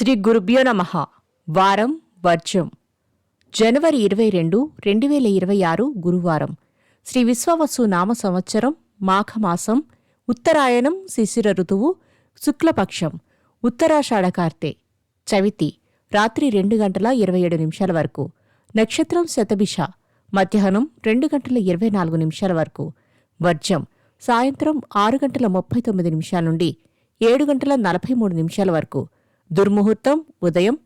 శ్రీ గురుభ్యో నమ. వారం వర్జం. జనవరి ఇరవై రెండు రెండు వేల ఇరవై ఆరు గురువారం. శ్రీ విశ్వవసు నామ సంవత్సరం మాఘమాసం ఉత్తరాయణం శిశిర ఋతువు శుక్లపక్షం ఉత్తరాషాఢ కార్తె. చవితి రాత్రి రెండు గంటల ఇరవై ఏడు నిమిషాల వరకు. నక్షత్రం శతభిష మధ్యాహ్నం రెండు గంటల ఇరవై నాలుగు నిమిషాల వరకు. వర్జం సాయంత్రం ఆరు గంటల ముప్పై తొమ్మిది నిమిషాల నుండి ఏడు గంటల నలభై మూడు నిమిషాల వరకు. దుర్ముహూర్తం ఉదయం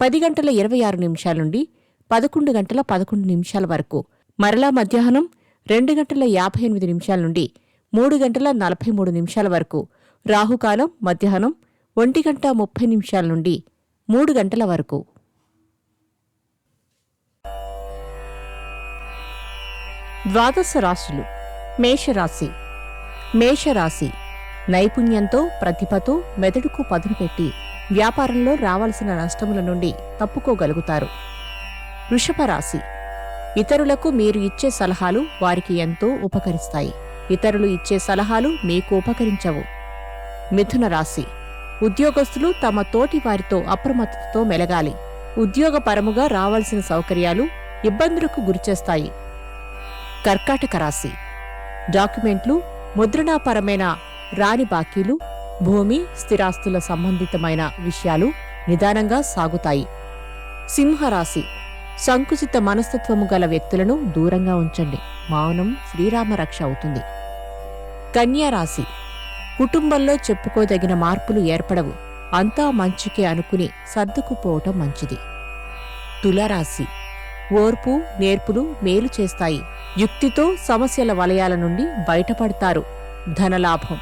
పది గంటల ఇరవై ఆరు నిమిషాల నుండి పదకొండు గంటల పదకొండు నిమిషాల వరకు. మరలా మధ్యాహ్నం రెండు గంటల యాభై ఎనిమిది నిమిషాల నుండి మూడు గంటల నలభై మూడు నిమిషాల వరకు. రాహుకాలం మధ్యాహ్నం ఒంటి గంట ముప్పై నిమిషాల నుండి మూడు గంటల వరకు. ద్వాదశ రాశులు మేషరాశి. మేషరాశి నైపుణ్యంతో ప్రతిభతో మెదడుకు పదును పెట్టి వ్యాపారంలో రావాల్సిన నష్టముల నుండి తప్పుకోగలుగుతారు. వృషభరాశి. ఇతరులకు మీరు ఇచ్చే సలహాలు వారికి ఎంతో ఉపకరిస్తాయి. ఇతరులు ఇచ్చే సలహాలు మీకు ఉపకరించవు. మిథున రాశి. ఉద్యోగస్తులు తమ తోటి వారితో అప్రమత్తతో మెలగాలి. ఉద్యోగపరముగా రావాల్సిన సౌకర్యాలు ఇబ్బందులకు గురిచేస్తాయి. కర్కాటక రాశి. డాక్యుమెంట్లు ముద్రణాపరమైన రాని బాకీలు భూమి స్థిరాస్తుల సంబంధితమైన విషయాలు నిదానంగా సాగుతాయి. సింహరాశి. సంకుచిత మనస్తత్వము గల వ్యక్తులను దూరంగా ఉంచండి. మౌనం శ్రీరామ రక్ష అవుతుంది. కన్యారాశి కుటుంబంలో చెప్పుకోదగిన మార్పులు ఏర్పడవు. అంతా మంచికే అనుకుని సర్దుకుపోవటం మంచిది. తులరాశి. ఓర్పు నేర్పులు మేలు చేస్తాయి. యుక్తితో సమస్యల వలయాల నుండి బయటపడతారు. ధనలాభం.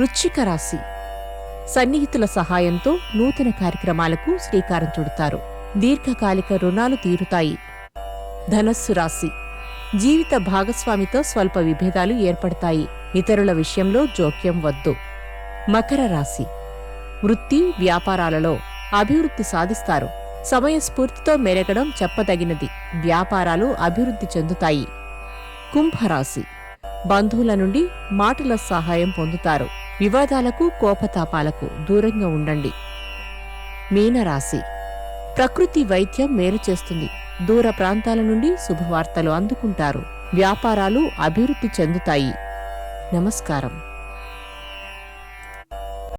వృశ్చిక రాశి. సన్నిహితుల సహాయంతో నూతన కార్యక్రమాలకు శ్రీకారం చుడతారు. దీర్ఘకాలిక రుణాలు తీరుతాయి. ధనస్సు రాశి. జీవిత భాగస్వామితో స్వల్ప విభేదాలు ఏర్పడతాయి. ఇతరుల విషయంలో జోక్యం వద్దు. మకర రాశి. వృత్తి వ్యాపారాలలో అభివృద్ధి సాధిస్తారు. సమయస్ఫూర్తితో మెరగడం చెప్పదగినది. వ్యాపారాలు అభివృద్ధి చెందుతాయి. కుంభరాశి. బంధువుల నుండి మాటల సహాయం పొందుతారు. వివాదాలకు కోపతాపాలకు దూరంగా ఉండండి. మీనరాశి. ప్రకృతి వైద్యం మేలు చేస్తుంది. దూర ప్రాంతాల నుండి శుభవార్తలు అందుకుంటారు. వ్యాపారాలు అభివృద్ధి చెందుతాయి. నమస్కారం.